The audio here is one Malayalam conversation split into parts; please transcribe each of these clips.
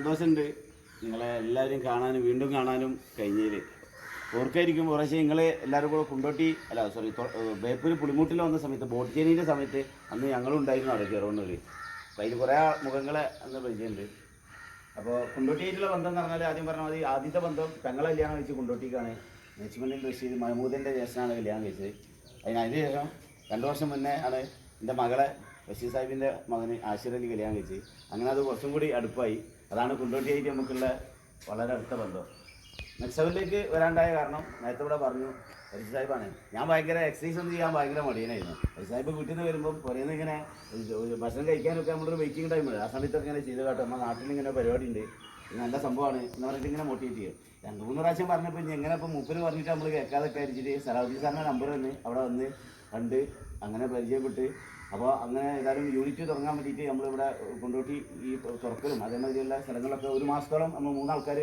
സന്തോഷമുണ്ട്. നിങ്ങളെ എല്ലാവരും കാണാനും വീണ്ടും കാണാനും കഴിഞ്ഞതിൽ ഓർക്കായിരിക്കും കുറേശ്ശെ നിങ്ങൾ എല്ലാവരും കൂടെ കുണ്ടോട്ടി അല്ല സോറി ബേപ്പൂർ പുളിമൂട്ടിൽ വന്ന സമയത്ത് ബോട്ട് ചേനീന്റെ സമയത്ത് അന്ന് ഞങ്ങളും ഉണ്ടായിരുന്നു അവിടെ ചെറുവണ്ണൂർ അപ്പോൾ അതിൽ കുറേ മുഖങ്ങളെ അന്ന് പരിചയമുണ്ട്. അപ്പോൾ കുണ്ടോട്ടിയായിട്ടുള്ള ബന്ധം എന്ന് പറഞ്ഞാൽ ആദ്യം പറഞ്ഞ മതി ആദ്യത്തെ ബന്ധം പെങ്ങളെ കല്യാണം കഴിച്ച് കുണ്ടോട്ടിക്കാണ്. നെച്ചുമണ്ണിൽ റഷീദ് മഹമൂദിന്റെ ജ്യേഷ്ഠനാണ് കല്യാണം കഴിച്ചത്. അതിന് ശേഷം രണ്ട് വർഷം മുന്നേ ആണ് എന്റെ മകളെ ബഷീർ സാഹിബിന്റെ മകന് ആശിർ അലി കല്യാണം കഴിച്ച് അങ്ങനെ അത് കുറച്ചും കൂടി അടുപ്പായി. അതാണ് കുണ്ടോട്ടിയായിട്ട് നമുക്കുള്ള വളരെ അടുത്ത ബന്ധം. മെക്സവിലേക്ക് വരാണ്ടായ കാരണം നേരത്തെ ഇവിടെ പറഞ്ഞു ഹരിസ് സാഹിബാണ്. ഞാൻ ഭയങ്കര എക്സസൈസ് ഒന്നും ചെയ്യാൻ ഭയങ്കര മടിയനായിരുന്നു ഹരിസ് സാഹിബ് നിന്ന് വരുമ്പോൾ പുറയുന്ന ഇങ്ങനെ ഒരു- ഒരു ഭക്ഷണം കഴിക്കാനൊക്കെ നമ്മളൊരു വെയിറ്റിംഗ് ടൈം ആ സമയത്തൊക്കെ ഇങ്ങനെ ചെയ്ത് കാട്ടും. നമ്മുടെ നാട്ടിൽ ഇങ്ങനെ പരിപാടി ഉണ്ട്. നല്ല സംഭവമാണ് എന്ന് പറഞ്ഞിട്ട് ഇങ്ങനെ മോട്ടിവേറ്റ് ചെയ്യും. രണ്ട് മൂന്ന് പ്രാവശ്യം പറഞ്ഞപ്പോൾ ഇനി എങ്ങനെ ഇപ്പോൾ മൂപ്പര് പറഞ്ഞിട്ട് നമ്മൾ കേൾക്കാതെ അടിച്ചിട്ട് സലാഹുദ്ദീൻ സാറിന്റെ നമ്പർ വന്ന് അവിടെ വന്ന് കണ്ട് അങ്ങനെ പരിചയപ്പെട്ട് അപ്പോൾ അങ്ങനെ ഏതായാലും യൂണിറ്റ് തുടങ്ങാൻ വേണ്ടിയിട്ട് നമ്മളിവിടെ കൊണ്ടോട്ടി ഈ തുറക്കലും അതേമാതിരിയുള്ള സ്ഥലങ്ങളൊക്കെ ഒരു മാസത്തോളം നമ്മൾ മൂന്നാൾക്കാർ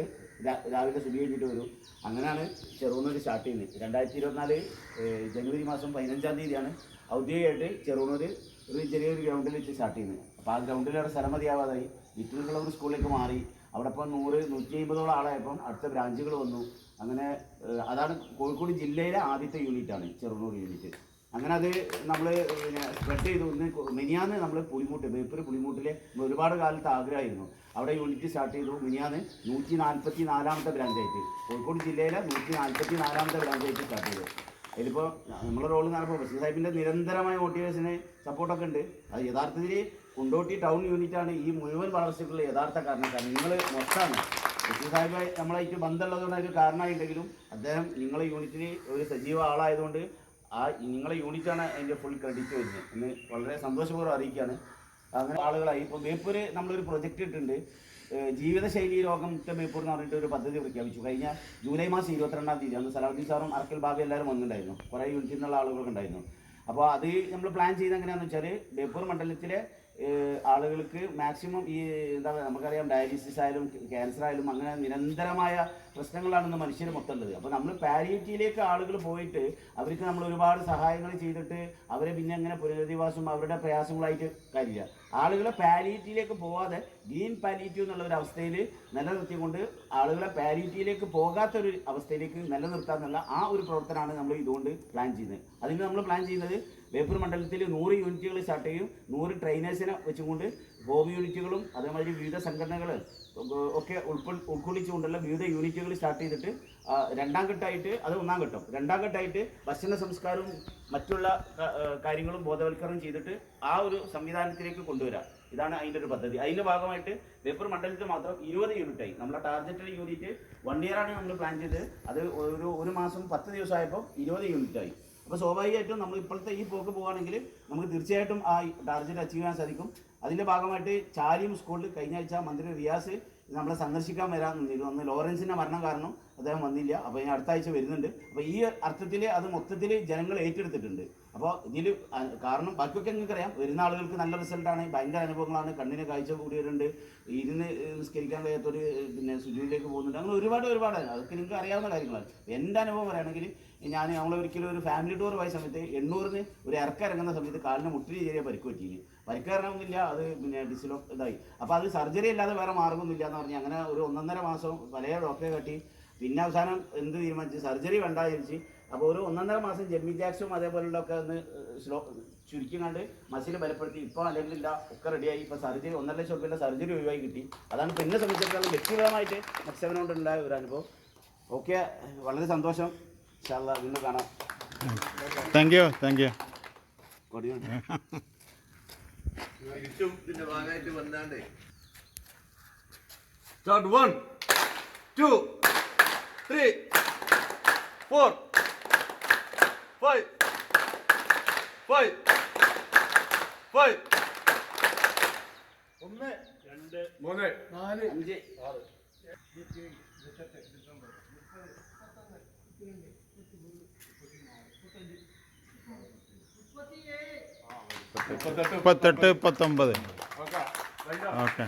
രാവിലെ സുബി കഴിഞ്ഞിട്ട് വരും. അങ്ങനെയാണ് ചെറുന്നൂർ സ്റ്റാർട്ട് ചെയ്യുന്നത്. രണ്ടായിരത്തി ഇരുപത്തിനാല് ജനുവരി മാസം പതിനഞ്ചാം തീയതിയാണ് ഔദ്യോഗികമായിട്ട് ചെറുന്നൂർ ഒരു ചെറിയൊരു ഗ്രൗണ്ടിൽ വെച്ച് സ്റ്റാർട്ട് ചെയ്യുന്നത്. അപ്പോൾ ആ ഗ്രൗണ്ടിൽ അവിടെ സ്ഥലം മതിയാവാതായി. വിറ്റിലുള്ള ഒരു സ്കൂളിലേക്ക് മാറി. അവിടെ ഇപ്പോൾ നൂറ് നൂറ്റി അമ്പതോളം ആളായപ്പം അടുത്ത ബ്രാഞ്ചുകൾ വന്നു. അങ്ങനെ അതാണ് കോഴിക്കോട് ജില്ലയിലെ ആദ്യത്തെ യൂണിറ്റാണ് ചെറുവണ്ണൂർ യൂണിറ്റ് അങ്ങനെ അത് നമ്മൾ സ്പ്രെഡ് ചെയ്തു ഒന്ന് മിനിയാന്ന് നമ്മൾ പുളിമൂട്ട് ബേപ്പൂർ പുളിമൂട്ടിലെ ഒരുപാട് കാലത്ത് ആഗ്രഹമായിരുന്നു. അവിടെ യൂണിറ്റ് സ്റ്റാർട്ട് ചെയ്തു മിനിയാന്ന് നൂറ്റി നാൽപ്പത്തി നാലാമത്തെ ബ്രാഞ്ചായിട്ട് കോഴിക്കോട് ജില്ലയിലെ നൂറ്റി നാൽപ്പത്തി നാലാമത്തെ ബ്രാഞ്ചായിട്ട് സ്റ്റാർട്ട് ചെയ്തു. ഇതിലിപ്പോൾ നമ്മളെ റോൾ എന്ന് പറയുമ്പോൾ ബഷീർ സാഹിബിന്റെ നിരന്തരമായ മോട്ടിവേഷന് സപ്പോർട്ടൊക്കെ ഉണ്ട്. അത് യഥാർത്ഥത്തിൽ കുണ്ടോട്ടി ടൗൺ യൂണിറ്റാണ് ഈ മുഴുവൻ വളർച്ചയ്ക്കുള്ള യഥാർത്ഥ കാരണക്കാരൻ നിങ്ങൾ മൊത്തമാണ് ബഷീർ സാഹിബ് നമ്മളായിട്ട് ബന്ധമുള്ളതുകൊണ്ട് അതിന് കാരണമായിട്ടെങ്കിലും അദ്ദേഹം നിങ്ങളെ യൂണിറ്റിന് ഒരു സജീവ ആളായതുകൊണ്ട് ആ നിങ്ങളെ യൂണിറ്റാണ് അതിന്റെ ഫുൾ ക്രെഡിറ്റ് വരുന്നത്. എന്ന് വളരെ സന്തോഷപൂർവം അറിയിക്കുകയാണ്. അങ്ങനെ ആളുകളായി. ഇപ്പോൾ ബേപ്പൂര് നമ്മളൊരു പ്രൊജക്റ്റ് ഇട്ടിട്ടുണ്ട്. ഏഹ് ജീവിതശൈലി രോഗം മുക്ത ബേപ്പൂർ എന്ന് പറഞ്ഞിട്ട് ഒരു പദ്ധതി പ്രഖ്യാപിച്ചു. കഴിഞ്ഞ ജൂലൈ മാസം ഇരുപത്തിരണ്ടാം തീയതി അന്ന് സലാഹുദ്ദീൻ സാറും അർക്കൽ ബാബി എല്ലാവരും വന്നിട്ടുണ്ടായിരുന്നു. കുറേ യൂണിറ്റിൽ നിന്നുള്ള ആളുകളൊക്കെ ഉണ്ടായിരുന്നു. അപ്പോൾ അത് നമ്മൾ പ്ലാൻ ചെയ്ത് എങ്ങനെയാണെന്ന് വെച്ചാൽ ബേപ്പൂർ മണ്ഡലത്തിലെ ആളുകൾക്ക് മാക്സിമം ഈ എന്താ പറയുക നമുക്കറിയാം ഡയാലിസിസ് ആയാലും ക്യാൻസർ ആയാലും അങ്ങനെ നിരന്തരമായ പ്രശ്നങ്ങളാണെന്ന് മനുഷ്യർ മൊത്തം ഉള്ളത് അപ്പോൾ നമ്മൾ പാലിയേറ്റീവിലേക്ക് ആളുകൾ പോയിട്ട് അവർക്ക് നമ്മൾ ഒരുപാട് സഹായങ്ങൾ ചെയ്തിട്ട് അവരെ പിന്നെ അങ്ങനെ പുനരധിവാസം അവരുടെ പ്രയാസങ്ങളായിട്ട് കാര്യമില്ല. ആളുകളെ പാലിയേറ്റീവിലേക്ക് പോവാതെ ഗ്രീൻ പാലിയേറ്റീവ് എന്നുള്ള ഒരു അവസ്ഥയിൽ നിലനിർത്തിക്കൊണ്ട് ആളുകളെ പാലിയേറ്റീവിലേക്ക് പോകാത്തൊരു അവസ്ഥയിലേക്ക് നിലനിർത്താന്നുള്ള ആ ഒരു പ്രവർത്തനമാണ് നമ്മൾ ഇതുകൊണ്ട് പ്ലാൻ ചെയ്യുന്നത്. അതിന് നമ്മൾ പ്ലാൻ ചെയ്യുന്നത് ബേപ്പൂർ മണ്ഡലത്തിൽ നൂറ് യൂണിറ്റുകൾ സ്റ്റാർട്ട് ചെയ്യും. നൂറ് ട്രെയിനേഴ്സിനെ വെച്ചുകൊണ്ട് ഹോം യൂണിറ്റുകളും അതേമാതിരി വിവിധ സംഘടനകൾ ഒക്കെ ഉൾക്കൊ ഉൾക്കൊള്ളിച്ചുകൊണ്ടുള്ള വിവിധ യൂണിറ്റുകൾ സ്റ്റാർട്ട് ചെയ്തിട്ട് രണ്ടാം ഘട്ടമായിട്ട് അത് ഒന്നാം ഘട്ടം. രണ്ടാം ഘട്ടമായിട്ട് ഭക്ഷണ സംസ്കാരവും മറ്റുള്ള കാര്യങ്ങളും ബോധവൽക്കരണം ചെയ്തിട്ട് ആ ഒരു സംവിധാനത്തിലേക്ക് കൊണ്ടുവരാം. ഇതാണ് അതിന്റെ ഒരു പദ്ധതി. അതിന്റെ ഭാഗമായിട്ട് ബേപ്പൂർ മണ്ഡലത്തിൽ മാത്രം ഇരുപത് യൂണിറ്റായി. നമ്മുടെ ടാർഗറ്റഡ് യൂണിറ്റ് വൺ ഇയർ ആണ് നമ്മൾ പ്ലാൻ ചെയ്തത്. അത് ഒരു ഒരു മാസം പത്ത് ദിവസമായപ്പോൾ ഇരുപത് യൂണിറ്റായി. അപ്പോൾ സ്വാഭാവികമായിട്ടും നമ്മൾ ഇപ്പോഴത്തെ ഈ പോക്ക് പോവുകയാണെങ്കിൽ നമുക്ക് തീർച്ചയായിട്ടും ആ ടാർഗറ്റ് അച്ചീവ് ചെയ്യാൻ സാധിക്കും. അതിന്റെ ഭാഗമായിട്ട് ചാലിയും സ്കൂളിൽ കഴിഞ്ഞ ആഴ്ച മന്ത്രി റിയാസ് നമ്മളെ സന്ദർശിക്കാൻ വരാൻ നിന്നിരുന്നു അന്ന് ലോറൻസിന്റെ മരണം കാരണം അദ്ദേഹം വന്നില്ല. അപ്പോൾ ഇനി അടുത്ത ആഴ്ച വരുന്നുണ്ട്. അപ്പോൾ ഈ അർത്ഥത്തിൽ അത് മൊത്തത്തിൽ ജനങ്ങൾ ഏറ്റെടുത്തിട്ടുണ്ട്. അപ്പോൾ ഇതിൽ കാരണം ബാക്കിയൊക്കെ നിങ്ങൾക്കറിയാം വരുന്ന ആളുകൾക്ക് നല്ല റിസൾട്ടാണ് ഭയങ്കര അനുഭവങ്ങളാണ്. കണ്ണിന് കാഴ്ച കൂടിയവരുണ്ട്. ഇരുന്ന് നിസ്കരിക്കാൻ കഴിയാത്തൊരു പിന്നെ സുജുവിലേക്ക് പോകുന്നുണ്ട്. അങ്ങനെ ഒരുപാട് ഒരുപാട് അതൊക്കെ നിങ്ങൾക്ക് അറിയാവുന്ന കാര്യങ്ങളാണ്. എന്റെ അനുഭവം പറയുകയാണെങ്കിൽ ഞാൻ നമ്മൾ ഒരിക്കലും ഒരു ഫാമിലി ടൂർ പോയ സമയത്ത് എണ്ണൂറിന് ഒരു ഇറക്കിറങ്ങുന്ന സമയത്ത് കാലിന് മുട്ടിന് ചെറിയ പരിക്ക് പറ്റിയിന്. പരിക്ക് അത് പിന്നെ ഡിസിലോ ഇതായി. അപ്പോൾ അത് സർജറി അല്ലാതെ വേറെ മാർഗമൊന്നുമില്ല എന്ന് പറഞ്ഞ് അങ്ങനെ ഒരു ഒന്നൊന്നര മാസം പല ഡോക്ടറെ കട്ടി. പിന്നെ അവസാനം എന്ത് തീരുമാനിച്ചു? സർജറി വേണ്ട വിചാരിച്ച് അപ്പോൾ ഒരു ഒന്നൊന്നര മാസം ജെമ്മി ജാക്സും അതേപോലുള്ളതൊക്കെ ഒന്ന് സ്ലോ ചുരുക്കി കണ്ട് മസിൽ ബലപ്പെടുത്തി. ഇപ്പോൾ അല്ലെങ്കിലില്ല ഒക്കെ റെഡിയായി. ഇപ്പോൾ സർജറി ഒന്നര ലക്ഷം റുപ്യന്റെ സർജറി ഒഴിവായി കിട്ടി. അതാണ് ഇപ്പോൾ എന്നെ സംബന്ധിച്ചിടത്തോളം വ്യക്തിപരമായിട്ട് മത്സ്യവനോണ്ടുണ്ടായ ഒരു അനുഭവം. ഓക്കെ വളരെ സന്തോഷം. ഇൻഷാല്ലാ വീണ്ടും കാണാം. താങ്ക് യു താങ്ക് യു കൊടിയുണ്ട്. യൂട്യൂബിന്റെ ഭാഗമായിട്ട് വന്നാണ്ട്. Start one, two, three, four, five, five, five. ഒന്ന് രണ്ട് മൂന്ന് നാല് അഞ്ച് ആറ് മുപ്പത്തെട്ട് മുപ്പത്തെട്ട് മുപ്പത്തൊമ്പത് ഓക്കെ ഓക്കെ